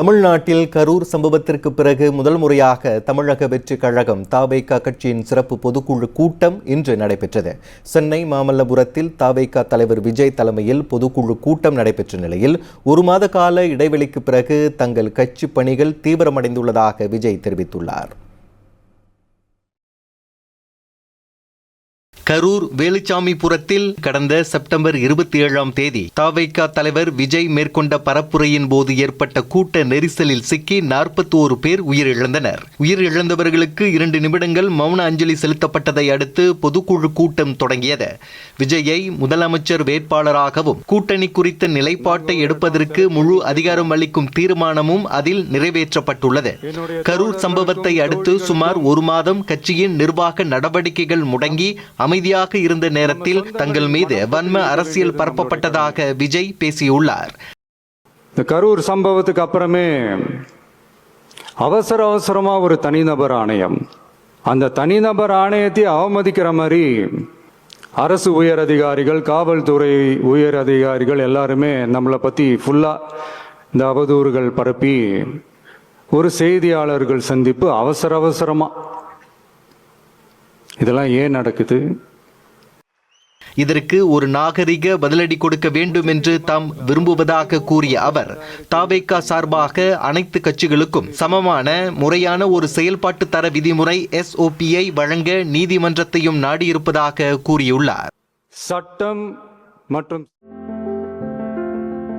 தமிழ்நாட்டில் கரூர் சம்பவத்திற்கு பிறகு முதல் முறையாக தமிழக வெற்றி கழகம் தாவேகா கட்சியின் சிறப்பு பொதுக்குழு கூட்டம் இன்று நடைபெற்றது. சென்னை மாமல்லபுரத்தில் தாவேகா தலைவர் விஜய் தலைமையில் பொதுக்குழு கூட்டம் நடைபெற்ற நிலையில் ஒரு மாத கால இடைவெளிக்கு பிறகு தங்கள் கட்சி பணிகள் தீவிரமடைந்துள்ளதாக விஜய் தெரிவித்துள்ளார். கரூர் வேலுச்சாமிபுரத்தில் கடந்த செப்டம்பர் இருபத்தி ஏழாம் தேதி தாவைக்கா தலைவர் விஜய் மேற்கொண்ட பரப்புரையின் போது ஏற்பட்ட கூட்ட நெரிசலில் சிக்கி நாற்பத்தோரு பேர் உயிரிழந்தனர். உயிரிழந்தவர்களுக்கு இரண்டு நிமிடங்கள் மௌன அஞ்சலி செலுத்தப்பட்டதை அடுத்து பொதுக்குழு கூட்டம் தொடங்கியது. விஜயை முதலமைச்சர் வேட்பாளராகவும் கூட்டணி குறித்த நிலைப்பாட்டை எடுப்பதற்கு முழு அதிகாரம் அளிக்கும் தீர்மானமும் அதில் நிறைவேற்றப்பட்டுள்ளது. கரூர் சம்பவத்தை அடுத்து சுமார் ஒரு மாதம் கட்சியின் நிர்வாக நடவடிக்கைகள் முடங்கி அமை அமைதியாக இருந்த நேரத்தில் தங்கள் மீது வன்ம அரசியல் பரப்பப்பட்டதாக விஜய் பேசியுள்ளார். இந்த கரூர் சம்பவத்துக்கு அப்புறமே அவசர அவசரமா ஒரு தனிநபர் ஆணையம். அந்த தனிநபர் ஆணையத்தை அவமதிக்கிற மாதிரி அரசு உயர் அதிகாரிகள் காவல்துறை உயர் அதிகாரிகள் எல்லாருமே நம்மளை பத்தி ஃபுல்லா இந்த அவதூறுகள் பரப்பி ஒரு செய்தியாளர்கள் சந்திப்பு அவசர அவசரமா. இதெல்லாம் ஏன் நடக்குது? இதற்கு ஒரு நாகரிக பதிலடி கொடுக்க வேண்டும் என்று தாம் விரும்புவதாக கூறிய அவர் தாவேக்கா சார்பாக அனைத்து கட்சிகளுக்கும் சமமான முறையான ஒரு செயல்பாட்டு தர விதிமுறை எஸ்ஓபியை வழங்க நீதிமன்றத்தையும் நாடியிருப்பதாக கூறியுள்ளார். சட்டம் மற்றும்